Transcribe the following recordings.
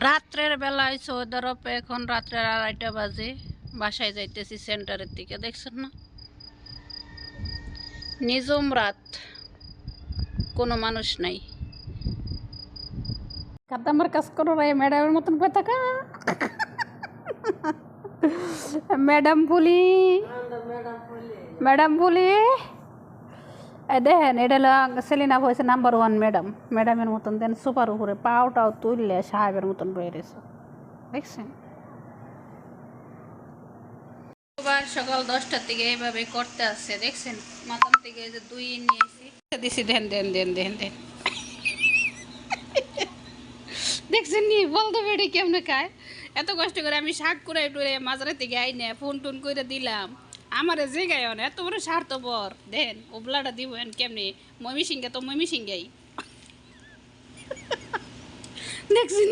রাত্রের বেলায় সৌদি আরবে এখন রাত্রের আড়াইটা বাজে। বাসায় যাইতেছি সেন্টারের দিকে, দেখছেন না? নিজম রাত। কোনো মানুষ নাই। কাদামার কাজ করো রে, ম্যাডামের মতন করে থাকা। ম্যাডাম বলি ম্যাডাম এই দেখেন, এটা সেলিনা হয়েছে নাম্বার ওয়ান ম্যাডাম ম্যাডামের মতন দেন সুপার উপরে পাওটাও তুললে সাহেবের মতন রয়েছে দেখছেন? সকাল দশটার থেকে করতে দেখছেন? যে দুই দেখছেন নি? বলতে বেড়ে কেমনে খায়? এত কষ্ট করে আমি শাক করে টুরে থেকে আই না ফোন টোন করে দিলাম। আমারে যে গায় না এত বড় স্বার্থপর। দেন ওবলাটা দিব কেমনি? মমি সিংহে তো মমি সিংহাই দেখছেন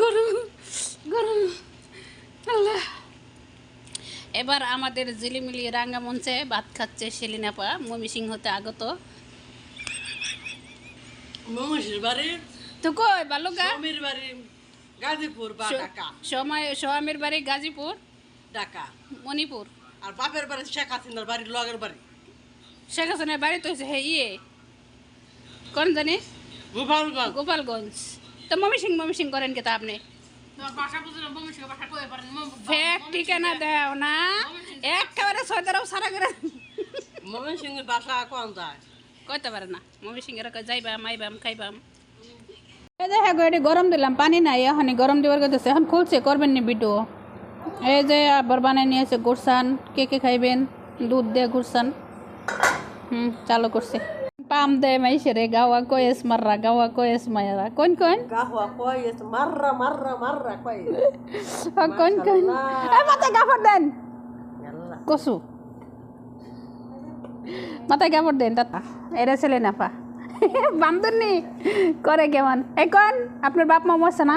গরু গরু। আল্লাহ। এবার আমাদের জিলিমিলি রাঙ্গা মঞ্চে ভাত খাচ্ছে সেলিনাপা মমি সিংহতে আগত। তো কই বালুকা স্বামীর বাড়ি গাজীপুর বাড়ি গাজীপুর। ঢাকা। মণিপুর। আর বাপের বাড়ি শেখ হাসিনার বাড়ি লগের বাড়ি। শেখ হাসিনের বাড়ি তো হচ্ছে হে ইয়ে। কোন জানি? গোপালগঞ্জ। গোপালগঞ্জ। তো মমি সিং মমি সিং করেন কে তা আপনি? ফেক ঠিকানা দেও না। একেবারে ছয়তারাও সারা করে। মমন সিংহের বাসা কোন যায় কইতে পারে না। মমি সিং এরা যাইবাম আইবাম খাইবাম। দেখো গো গরম দিলাম পানি নাই এখন গরম দিবার কথা এখন খুলছে করবেন নি ভিডিও। এই যে আবার বানাই নিয়েছে গুড়সান কে কে খাইবেন? দুধ দিয়ে গুড়সান হুম চালু করছে। পাম দে মাইছে রে গাওয়া কয়েস মাররা গাওয়া কয়েস মায়েরা কোন কোন? গাহওয়া কয়েস মাররা মাররা মাররা কয়েস। কোন কোন? এই মাথায় কাপড় দেন। কসু। মাথায় কাপড় দেন দাদা এরা ছেলে না পা বান্ধবনি করে কেমন? এই কোন? আপনার বাপ মা মরছে না?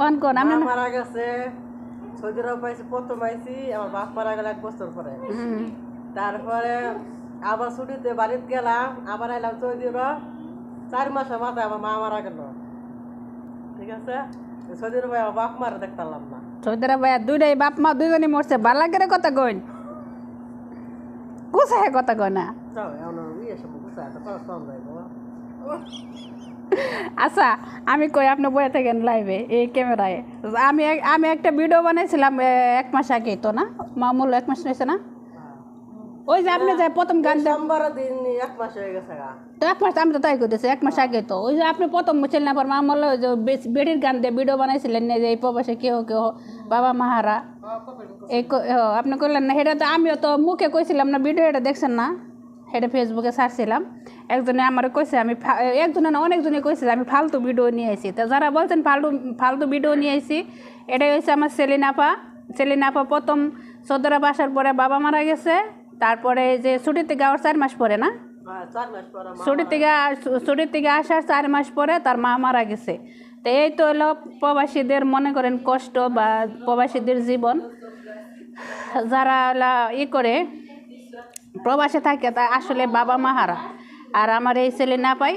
কোন কোন? মা মারা গেছে সৌদি আরব পাইছি প্রথম আইছি আমার বাপ মারা গেল এক বছর পরে। তারপরে আবার ছুটিতে বাড়িতে গেলাম আবার আইলাম সৌদি আরব চার মাসের মাথায় আমার মা মারা গেল। ঠিক আছে? সৌদি আরবে আমার বাপ মারা দেখতে পারলাম না। সৌদিরা ভাইয়া দুইটাই বাপ মা দুইজনই মরছে। বালা করে কথা কইন? কুসাহে কথা কয় না? যাও এমন ইয়ে সব গুছা এত খরচ কম যায় বাবা। আচ্ছা আমি কই আপনি বয়ে থাকেন লাইভে এই ক্যামেরায় আমি আমি একটা ভিডিও বানাইছিলাম এক মাস আগে তো না? মামুল এক মাস নিয়েছে না? ওই যে আপনি যে প্রথম গান এক মাস হয়ে গেছে তো এক মাস আমি তো তাই করতেছি এক মাস আগে তো। ওই যে আপনি প্রথম ছিলেন না পর মামল ওই যে বেড়ির গান দিয়ে ভিডিও বানাইছিলেন না যে এই প্রবাসে কেহ কেহ বাবা মাহারা। এই ক- ও, আপনি করলেন না সেটা তো আমিও তো মুখে কইছিলাম না ভিডিও এটা দেখছেন না? সেটা ফেসবুকে ছাড়ছিলাম একজনে আমার কইছে আমি একজনে না অনেকজনে কইছে আমি ফালতু ভিডিও নিয়ে আসি তো যারা বলছেন ফালতু ফালতু ভিডিও নিয়ে আসি এটাই হচ্ছে আমার সেলিনাপা সেলিনাপা প্রথম সদরা আসার পরে বাবা মারা গেছে। তারপরে যে ছুটির থেকে আবার চার মাস পরে না? হ্যাঁ, ছুটির থেকে ছুটির থেকে আসার চার মাস পরে তার মা মারা গেছে। তো এই তো হলো প্রবাসীদের মনে করেন কষ্ট বা প্রবাসীদের জীবন। যারা ই করে প্রবাসে থাকে, তা আসলে বাবা মা হারা। আর আমার এই ছেলে না পাই,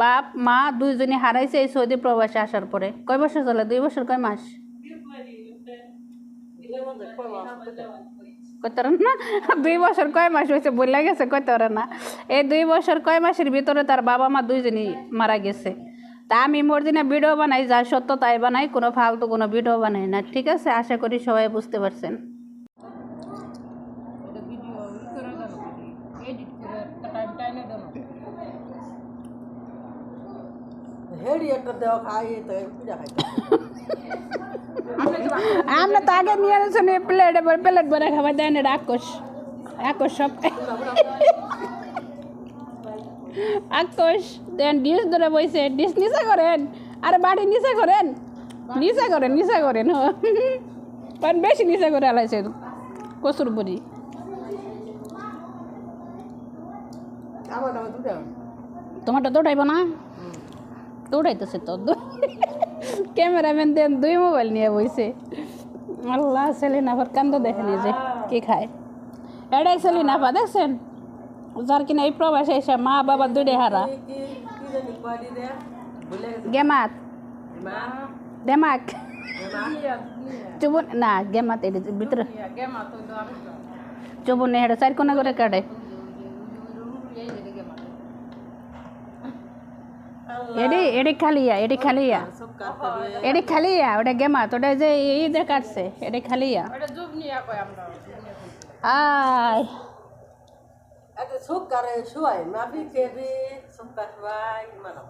বাপ, মা দুইজনে হারাইছে এই সৌদি প্রবাসে আসার পরে। কয় বছর চলে? দুই বছর, কয় মাস? না? দুই বছর, কয় মাস হয়েছে বললে গেছে কইতে পারে না? এই দুই বছর, কয় মাসের ভিতরে তার বাবা মা দুইজনই মারা গেছে। তা আমি মোর দিনে ভিডিও বানাই, যা সত্য তাই বানাই, কোনো ফালতু কোনো ভিডিও বানাই না। ঠিক আছে? আশা করি সবাই বুঝতে পারছেন। হেডি একটা দেওয়া খাই তো পূজা আমরা তো আগে নিয়ে আসুন প্লেট প্লেট ভরে খাবার দেন এটা আকোশ আকোশ সব আকোশ দেন ডিশ ধরে বইছে ডিশ নিচে করেন। আরে বাড়ি নিচে করেন। নিচে করেন নিচে করেন কারণ বেশি নিচে করে আলাইছে কচুর বুড়ি। আমার দুটা। দৌড়াইব না দৌড়াইতেছে তো। ক্যামেরাম্যান দেন, দুই মোবাইল নিয়ে বইছে। আল্লাহ সেলিনা আবার কান্দ দেখেনি যে কি খায়। এটাই সেলিনা আপা দেখছেন? যার কিনা এই প্রবাসে এসে মা, বাবা দুইটাই হারা। গেমাত। দেমাক। চুবন না, গেমাত এটি ভিতরে। চুবন হেঁটে চার কোনা করে কাটে। এডি এডি খালিয়া এডি খালিয়া। এডি খালিয়া ওটা গেমাত ওটা যে ঈদে কাটছে এডি খালিয়া। আয়। মানা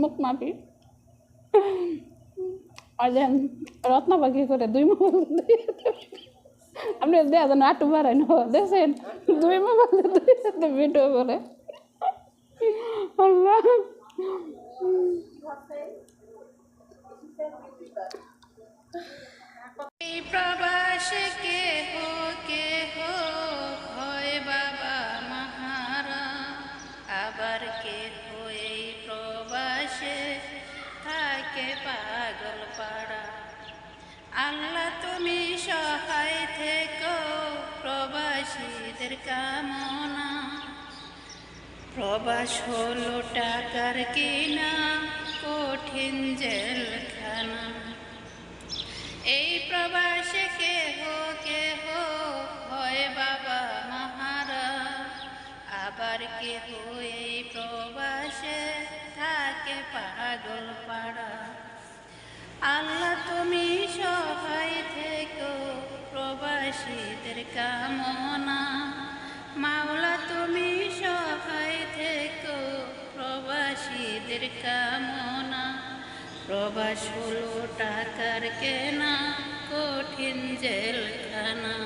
মুখ মাপি রত্ন পাখি করে দুই মোবাইল আপনি দেয়া যেন আটু বাড়াই না দেখছেন দুই মোবাইল ভিডিও করে। আল্লাহ। প্রবাসে কে হো হয় বাবা আবার কে প্রবাসে পাগল পাড়া আল্লাহ প্রবাস হলো টাকার কিনা, কঠিন জেলখানা। এই প্রবাসে কেহ কেহ হয় বাবা মাহারা। আবার কেহ এই প্রবাসে থাকে পাগল পাড়া। আল্লাহ তুমি সহায় থেকো প্রবাসীদের কামনা। প্রবাস হলো টাকার কেনা কঠিন জেলখানা।